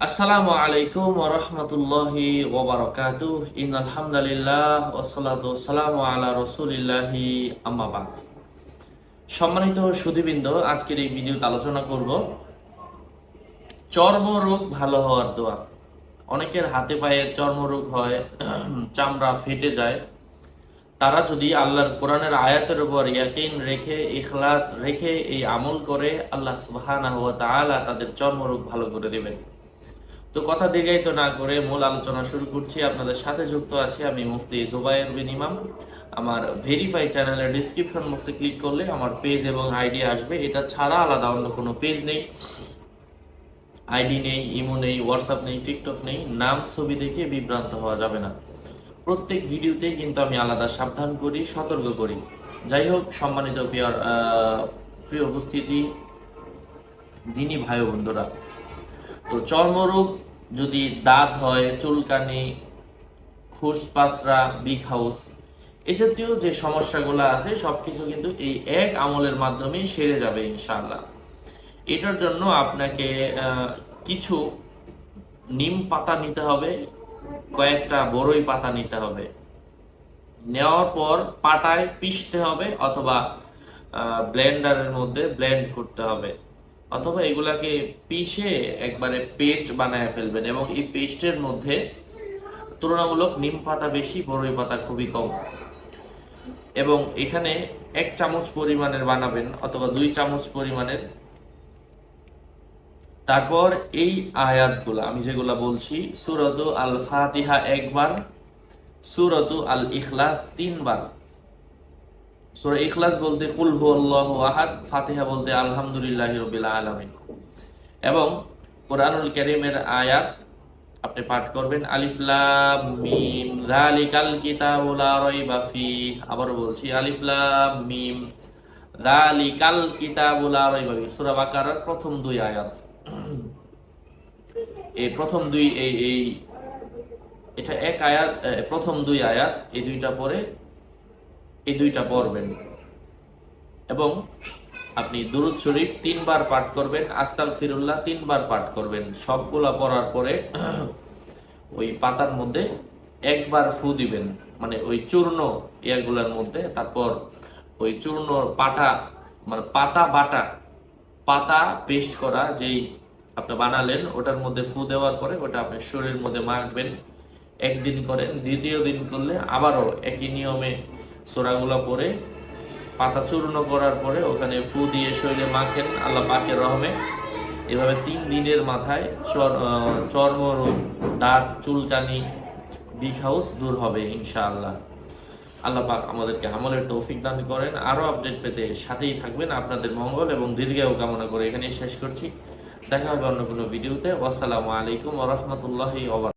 আসসালামু আলাইকুম ওরহমতুল্লাহি ওবরকাতু ইন আলহামদুলিল্লাহ ওসলাতু সালামু আলা রসুলিল্লাহি আম্মাবাদ সম্মানিত সুধীবৃন্দ, আজকের এই ভিডিওতে আলোচনা করব চর্মরোগ ভালো হওয়ার দোয়া। অনেকের হাতে পায়ে চর্মরোগ হয়, চামড়া ফেটে যায়। তারা যদি আল্লাহর কোরআনের আয়াতের উপর ইয়াকিন রেখে, ইখলাস রেখে এই আমল করে, আল্লাহ তাআলা তাদের চর্মরোগ ভালো করে দেবেন। তো কথা দীর্ঘায়িত না করে মূল আলোচনা শুরু করছি। আপনাদের সাথে যুক্ত আছি আমি মুফতি জুবাইর বিন ইমাম। আমার ভেরিফাই চ্যানেলের ডিসক্রিপশন বক্সে ক্লিক করলে আমার পেজ এবং আইডি আসবে। এটা ছাড়া আলাদা অন্য কোনো পেজ নেই। আইডি নেই ইমো নেই হোয়াটসঅ্যাপ নেই টিকটক নেই। নাম, ছবি দেখে বিভ্রান্ত হওয়া যাবে না। প্রত্যেক ভিডিওতে কিন্তু আমি আলাদা সাবধান করি, সতর্ক করি। যাই হোক, সম্মানিত প্রিয় প্রিয় উপস্থিতি, দিনী ভাই বন্ধুরা তো চর্মরোগ যদি দাঁত হয়, চুলকানি খুসপাসরা বিগ হাউস এ জাতীয় যে সমস্যাগুলো আছে, সবকিছু কিন্তু এই এক আমলের মাধ্যমেই সেরে যাবে ইনশাল্লাহ এটার জন্য আপনাকে কিছু নিম পাতা নিতে হবে, কয়েকটা বড়ই পাতা নিতে হবে। নেওয়ার পর পাটায় পিষতে হবে অথবা ব্লেন্ডারের মধ্যে ব্লেন্ড করতে হবে। অথবা এগুলাকে পিষে একবারে পেস্ট বানায় ফেলবেন এবং এই পেস্টের মধ্যে তুলনামূলক নিম পাতা বেশি বড়ই পাতা খুবই কম। এবং এখানে এক চামচ পরিমাণের বানাবেন অথবা দুই চামচ পরিমাণের। তারপর এই আয়াতগুলো, আমি যেগুলা বলছি, সুরত আল ফাতিহা একবার, সুরত আল ইখলাস তিনবার। সূরা ইখলাস বলতে কুল হুয়াল্লাহু আহাদ, ফাতিহা বলতে আলহামদুলিল্লাহি রাব্বিল আলামিন। এবং কোরআনুল কারীমের আয়াত আপনি পাঠ করবেন, আলিফ লাম মিম, যালিকাল কিতাবু লা রাইবা ফিহ। আবার বলছি, আলিফ লাম মিম, যালিকাল কিতাবু লা রাইবা ফিহ। সূরা বাকারার প্রথম দুই আয়াত। এই প্রথম দুই, এই এই, এটা এক আয়াত প্রথম দুই আয়াত, এই দুইটা পরে এই দুইটা পড়বেন। এবং আপনি দুরুদ শরীফ তিনবার পাঠ করবেন আস্তাল ফিরুল্লাহ তিনবার পাঠ করবেন। সবগুলা পড়ার পরে ওই পাতার মধ্যে একবার ফু দিবেন। মানে ওই চূর্ণ ইয়াগুলার মধ্যে, তারপর ওই চূর্ণ পাটা মানে পাতা বাটা, পাতা পেস্ট করা যেই আপনি বানালেন, ওটার মধ্যে ফু দেওয়ার পরে ওটা আপনি শরীরের মধ্যে মাখবেন। একদিন করেন, দ্বিতীয় দিন করলে আবারও একই নিয়মে সোরাগুলা পরে পাতা চূর্ণ করার পরে ওখানে ফু দিয়ে শরীরে মাখেন, আল্লাহ পাকের রহমে। এভাবে তিন দিনের মাথায় চর্মরোগ দাগ চুলকানি বিগ হাউস দূর হবে, ইনশাআল্লাহ। আল্লাহ পাক আমাদেরকে আমলের তৌফিক দান করেন। আরও আপডেট পেতে সাথেই থাকবেন। আপনাদের মঙ্গল এবং দীর্ঘায়ু কামনা করে এখানেই শেষ করছি। দেখা হবে অন্য কোনো ভিডিওতে আসসালামু আলাইকুম ওয়া রাহমাতুল্লাহি ওয়া বারাকাতুহু।